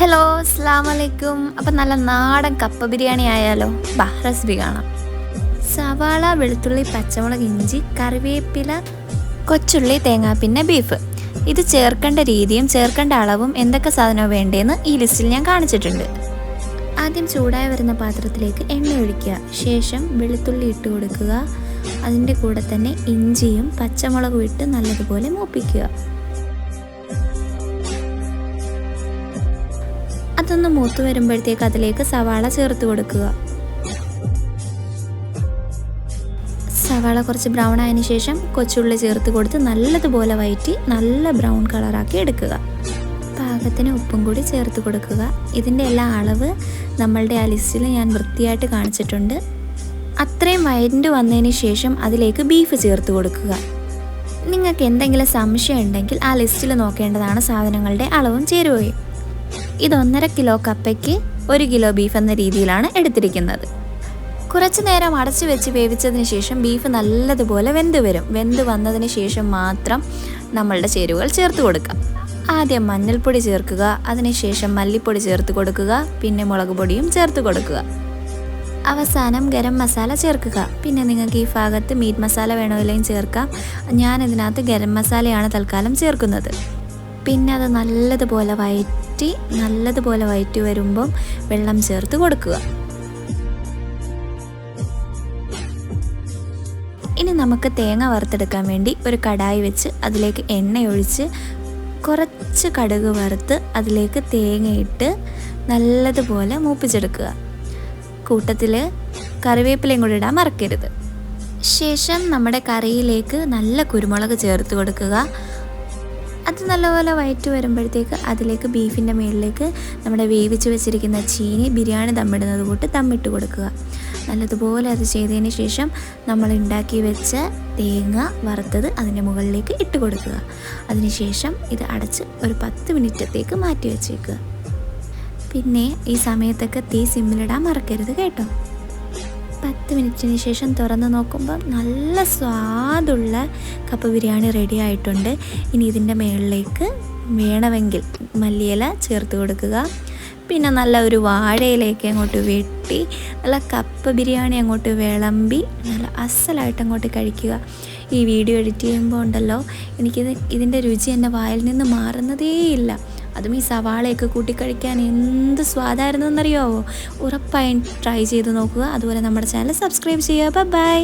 Hello അസ്സാം വലൈക്കും അപ്പം നല്ല നാടൻ കപ്പ ബിരിയാണി ആയാലോ? ബാ റെസിപ്പി കാണാം. സവാള വെളുത്തുള്ളി പച്ചമുളക് ഇഞ്ചി കറിവേപ്പില കൊച്ചുള്ളി തേങ്ങ പിന്നെ ബീഫ് ഇത് ചേർക്കേണ്ട രീതിയും ചേർക്കേണ്ട അളവും എന്തൊക്കെ സാധനവും വേണ്ടതെന്ന് ഈ ലിസ്റ്റിൽ ഞാൻ കാണിച്ചിട്ടുണ്ട്. ആദ്യം ചൂടായി വരുന്ന പാത്രത്തിലേക്ക് എണ്ണ ഒഴിക്കുക. ശേഷം വെളുത്തുള്ളി ഇട്ട് കൊടുക്കുക. അതിന്റെ കൂടെ തന്നെ ഇഞ്ചിയും പച്ചമുളകും ഇട്ട് നല്ലതുപോലെ മൂപ്പിക്കുക. അതൊന്ന് മൂത്ത് വരുമ്പോഴത്തേക്ക് അതിലേക്ക് സവാള ചേർത്ത് കൊടുക്കുക. സവാള കുറച്ച് ബ്രൗൺ ആയതിനു ശേഷം കൊച്ചുള്ളി ചേർത്ത് കൊടുത്ത് നല്ലതുപോലെ വയറ്റി നല്ല ബ്രൗൺ കളറാക്കി എടുക്കുക. പാകത്തിന് ഉപ്പും കൂടി ചേർത്ത് കൊടുക്കുക. ഇതിന്റെ എല്ലാ അളവ് നമ്മളുടെ ആ ലിസ്റ്റിൽ ഞാൻ വൃത്തിയായിട്ട് കാണിച്ചിട്ടുണ്ട്. അത്രയും വയറ്റ് വന്നതിന് ശേഷം അതിലേക്ക് ബീഫ് ചേർത്ത് കൊടുക്കുക. നിങ്ങൾക്ക് എന്തെങ്കിലും സംശയം ഉണ്ടെങ്കിൽ ആ ലിസ്റ്റിൽ നോക്കേണ്ടതാണ് സാധനങ്ങളുടെ അളവും ചേരുവയും. ഇത് ഒന്നര കിലോ കപ്പയ്ക്ക് ഒരു കിലോ ബീഫ് എന്ന രീതിയിലാണ് എടുത്തിരിക്കുന്നത്. കുറച്ച് നേരം അടച്ചു വെച്ച് വേവിച്ചതിന് ശേഷം ബീഫ് നല്ലതുപോലെ വെന്ത് വരും. വെന്ത് വന്നതിന് ശേഷം മാത്രം നമ്മളുടെ ചേരുവകൾ ചേർത്ത് കൊടുക്കാം. ആദ്യം മഞ്ഞൾപ്പൊടി ചേർക്കുക അതിനുശേഷം മല്ലിപ്പൊടി ചേർത്ത് കൊടുക്കുക പിന്നെ മുളക് പൊടിയും ചേർത്ത് കൊടുക്കുക. അവസാനം ഗരം മസാല ചേർക്കുക. പിന്നെ നിങ്ങൾക്ക് ഈ ഭാഗത്ത് മീറ്റ് മസാല വേണമെങ്കിലും ചേർക്കാം. ഞാൻ ഇതിനകത്ത് ഗരം മസാലയാണ് തൽക്കാലം ചേർക്കുന്നത്. പിന്നെ അത് നല്ലതുപോലെ വയറ്റി നല്ലതുപോലെ വയറ്റി വരുമ്പം വെള്ളം ചേർത്ത് കൊടുക്കുക. ഇനി നമുക്ക് തേങ്ങ വറുത്തെടുക്കാൻ വേണ്ടി ഒരു കടായി വെച്ച് അതിലേക്ക് എണ്ണ ഒഴിച്ച് കുറച്ച് കടുക് വറുത്ത് അതിലേക്ക് തേങ്ങയിട്ട് നല്ലതുപോലെ മൂപ്പിച്ചെടുക്കുക. കൂട്ടത്തിൽ കറിവേപ്പിലയും കൂടി ഇടാൻ മറക്കരുത്. ശേഷം നമ്മുടെ കറിയിലേക്ക് നല്ല കുരുമുളക് ചേർത്ത് കൊടുക്കുക. അത് നല്ലപോലെ വയറ്റ് വരുമ്പോഴത്തേക്ക് അതിലേക്ക് ബീഫിന്റെ മുകളിലേക്ക് നമ്മുടെ വേവിച്ച് വെച്ചിരിക്കുന്ന ചീനി ബിരിയാണി ദമ്മിടുന്നത് കൂട്ട് ദമ്മിട്ട് കൊടുക്കുക. നല്ലതുപോലെ അത് ചെയ്തതിന് ശേഷം നമ്മൾ ഉണ്ടാക്കി വെച്ച തേങ്ങ വറുത്തത് അതിന്റെ മുകളിലേക്ക് ഇട്ട് കൊടുക്കുക. അതിനുശേഷം ഇത് അടച്ച് ഒരു പത്ത് മിനിറ്റത്തേക്ക് മാറ്റി വെച്ചേക്കുക. പിന്നെ ഈ സമയത്തൊക്കെ തീ സിമ്മിലിടാൻ മറക്കരുത് കേട്ടോ. പത്ത് മിനിറ്റിന് ശേഷം തുറന്ന് നോക്കുമ്പോൾ നല്ല സ്വാദുള്ള കപ്പ ബിരിയാണി റെഡി ആയിട്ടുണ്ട്. ഇനി ഇതിന്റെ മുകളിലേക്ക് വേണമെങ്കിൽ മല്ലിയില ചേർത്ത് കൊടുക്കുക. പിന്നെ നല്ല ഒരു വാഴയിലേക്ക് അങ്ങോട്ട് വെട്ടി നല്ല കപ്പ ബിരിയാണി അങ്ങോട്ട് വിളമ്പി നല്ല അസലായിട്ട് അങ്ങോട്ട് കഴിക്കുക. ഈ വീഡിയോ എഡിറ്റ് ചെയ്യുമ്പോൾ ഉണ്ടല്ലോ എനിക്കിത് ഇതിന്റെ രുചി എന്റെ വായിൽ നിന്ന് മാറുന്നതേയില്ല അതും ഈ സവാളയൊക്കെ കൂട്ടി കഴിക്കാൻ എന്ത് സ്വാദായിരുന്നു എന്നറിയാവോ ഉറപ്പായും ട്രൈ ചെയ്ത് നോക്കുക. അതുപോലെ നമ്മുടെ ചാനൽ സബ്സ്ക്രൈബ് ചെയ്യുക. ബൈ.